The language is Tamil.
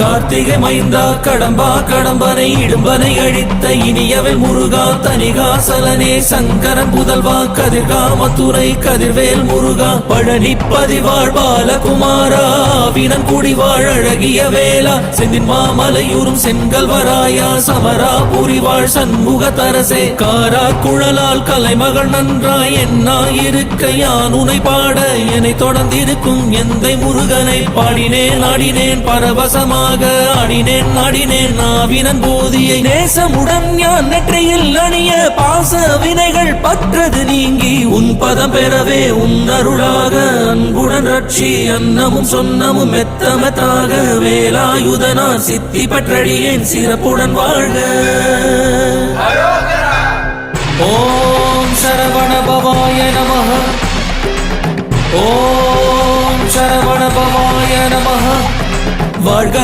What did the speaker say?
கார்த்திகை மைந்தா கடம்பா கடம்பனை இடும்பனை அழித்த இனியவன் முருகா தனிகாசலனே சங்கரன் புதல்வா கதிர்காமத்துறை கதிர்வேல் முருகா பழனி பதிவாழ் பாலகுமாரா. வினன் குடிவாழ் அழகிய வேளா. செந்தின் மாமலையூரும் செங்கல் வராயா. சமரா புரிவாழ் சண்முக தரசே. காரா குழலால் கலைமகள் நன்றாய். என்னா இருக்க யான் உனை பாட. என்னை தொடர்ந்திருக்கும் எந்தை முருகனை. பாடினேன் ஆடினேன் பரவசமாக. ஆடினேன் ஆடினேன் நாவினன் போதியை. நேசமுடன் யான் நெற்றையில் அணிய பாச வினைகள் பற்றது நீங்கி. உன் பதம் பெறவே உன் அருளாக. அன்புடன் ரட்சி அன்னமும் சொன்னமும் மெத்தமத்தாக வேலாயுதனார் சித்தி பற்றழியேன் சிறப்புடன் வாழ்க. ஓம் சரவணபவாய நம ஓம் சரவணபவாய நம வாழ்க